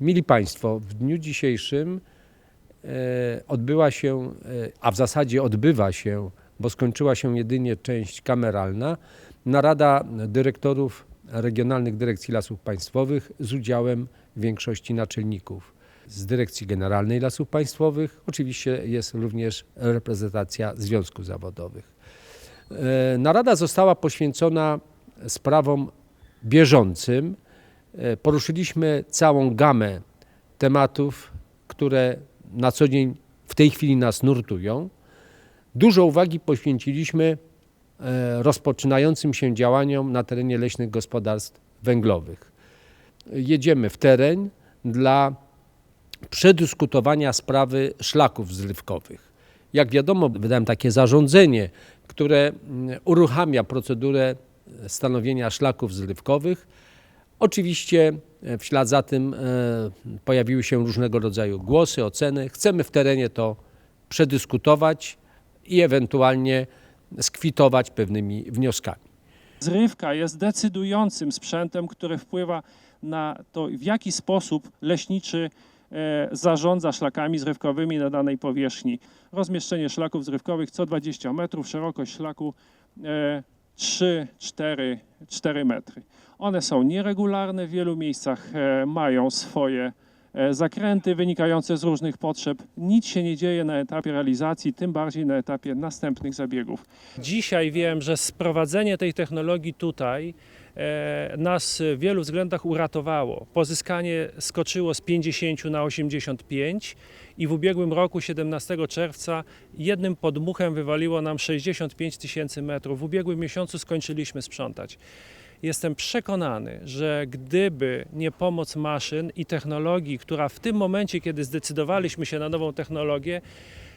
Mili Państwo, w dniu dzisiejszym e, odbyła się, e, a w zasadzie odbywa się, bo skończyła się jedynie część kameralna, narada dyrektorów regionalnych dyrekcji lasów państwowych z udziałem większości naczelników. Z Dyrekcji Generalnej Lasów Państwowych oczywiście jest również reprezentacja związków zawodowych. E, Narada została poświęcona sprawom bieżącym. E, Poruszyliśmy całą gamę tematów, które na co dzień w tej chwili nas nurtują. Dużo uwagi poświęciliśmy e, rozpoczynającym się działaniom na terenie leśnych gospodarstw węglowych. Jedziemy w teren dla przedyskutowania sprawy szlaków zrywkowych. Jak wiadomo, wydałem takie zarządzenie, które mm, uruchamia procedurę stanowienia szlaków zrywkowych. Oczywiście e, w ślad za tym e, pojawiły się różnego rodzaju głosy, oceny. Chcemy w terenie to przedyskutować i ewentualnie skwitować pewnymi wnioskami. Zrywka jest decydującym sprzętem, który wpływa na to, w jaki sposób leśniczy e, zarządza szlakami zrywkowymi na danej powierzchni. Rozmieszczenie szlaków zrywkowych co 20 metrów, szerokość szlaku e, 3-4 4 metry. One są nieregularne, w wielu miejscach e, mają swoje e, zakręty wynikające z różnych potrzeb. Nic się nie dzieje na etapie realizacji, tym bardziej na etapie następnych zabiegów. Dzisiaj wiem, że sprowadzenie tej technologii tutaj e, nas w wielu względach uratowało. Pozyskanie skoczyło z 50 na 85 i w ubiegłym roku, 17 czerwca, jednym podmuchem wywaliło nam 65 tysięcy metrów. W ubiegłym miesiącu skończyliśmy sprzątać. Jestem przekonany, że gdyby nie pomoc maszyn i technologii, która w tym momencie, kiedy zdecydowaliśmy się na nową technologię,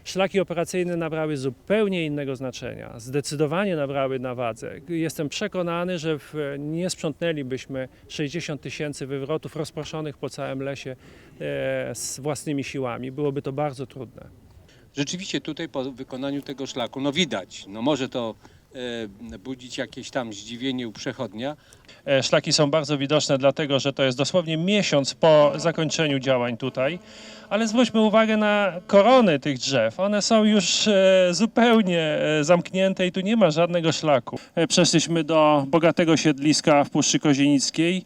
szlaki operacyjne nabrały zupełnie innego znaczenia. Zdecydowanie nabrały na wadze. Jestem przekonany, że w, nie sprzątnęlibyśmy 60 tysięcy wywrotów rozproszonych po całym lesie e, z własnymi siłami. Byłoby to bardzo trudne. Rzeczywiście tutaj po wykonaniu tego szlaku, no widać, no może to budzić jakieś tam zdziwienie u przechodnia, E, Szlaki są bardzo widoczne, dlatego że to jest dosłownie miesiąc po zakończeniu działań tutaj. Ale zwróćmy uwagę na korony tych drzew. One są już e, zupełnie e, zamknięte i tu nie ma żadnego szlaku. E, Przeszliśmy do bogatego siedliska w Puszczy Kozienickiej.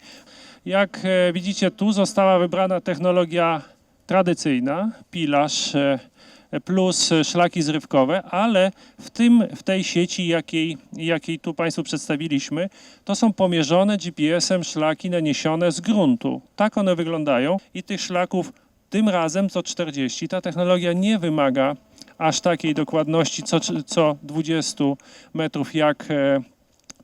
Jak e, widzicie, tu została wybrana technologia tradycyjna, pilarz e, plus szlaki zrywkowe, ale w, tym, w tej sieci, jakiej, jakiej tu Państwu przedstawiliśmy, to są pomierzone GPS-em szlaki naniesione z gruntu. Tak one wyglądają i tych szlaków tym razem co 40. Ta technologia nie wymaga aż takiej dokładności co, co 20 metrów jak e,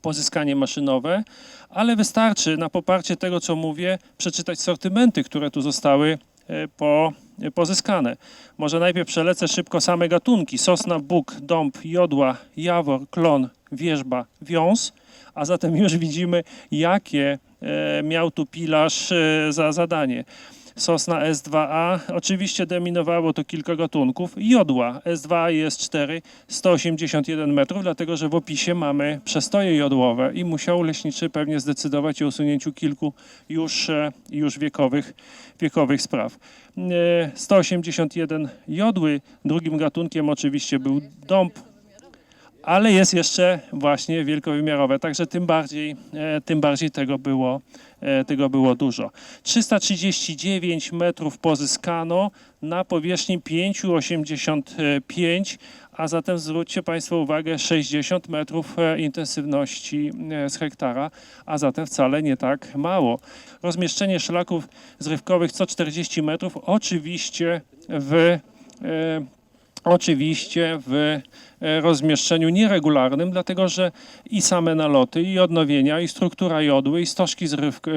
pozyskanie maszynowe, ale wystarczy na poparcie tego, co mówię, przeczytać sortymenty, które tu zostały e, po, pozyskane. Może najpierw przelecę szybko same gatunki. Sosna, bóg, dąb, jodła, jawor, klon, wierzba, wiąz, a zatem już widzimy, jakie e, miał tu pilarz e, za zadanie. Sosna S2A, oczywiście dominowało to kilka gatunków. Jodła S2A jest 4, 181 metrów, dlatego że w opisie mamy przestoje jodłowe i musiał leśniczy pewnie zdecydować o usunięciu kilku już, e, już wiekowych, wiekowych spraw. E, 181 jodły, drugim gatunkiem oczywiście był dąb, ale jest jeszcze właśnie wielkowymiarowe, także tym bardziej, e, tym bardziej tego, było, e, tego było dużo. 339 metrów pozyskano na powierzchni 5,85, a zatem zwróćcie Państwo uwagę 60 metrów e, intensywności z hektara, a zatem wcale nie tak mało. Rozmieszczenie szlaków zrywkowych co 40 metrów oczywiście w Oczywiście w e, rozmieszczeniu nieregularnym, dlatego że i same naloty, i odnowienia, i struktura jodły, i stożki,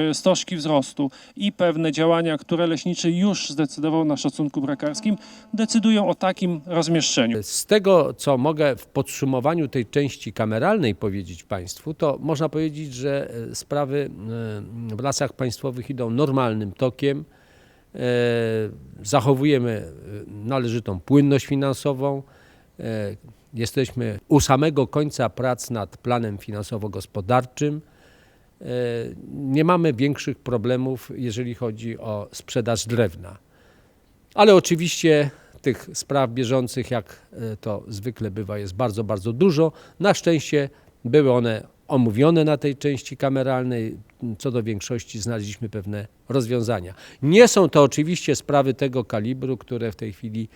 e, stożki wzrostu, i pewne działania, które leśniczy już zdecydował na szacunku brakarskim, decydują o takim rozmieszczeniu. Z tego, co mogę w podsumowaniu tej części kameralnej powiedzieć Państwu, to można powiedzieć, że e, sprawy w lasach państwowych idą normalnym tokiem. E, zachowujemy e, należytą płynność finansową. E, Jesteśmy u samego końca prac nad planem finansowo-gospodarczym. Nie mamy większych problemów, jeżeli chodzi o sprzedaż drewna. Ale oczywiście tych spraw bieżących, jak to zwykle bywa, jest bardzo, bardzo dużo. Na szczęście były one omówione na tej części kameralnej. Co do większości znaleźliśmy pewne rozwiązania. Nie są to oczywiście sprawy tego kalibru, które w tej chwili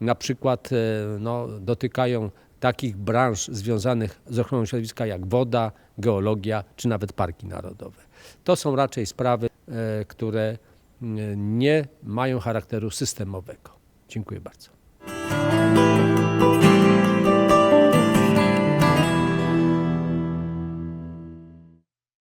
na przykład e, no, dotykają takich branż związanych z ochroną środowiska jak woda, geologia czy nawet parki narodowe. To są raczej sprawy, e, które mm, nie mają charakteru systemowego. Dziękuję bardzo.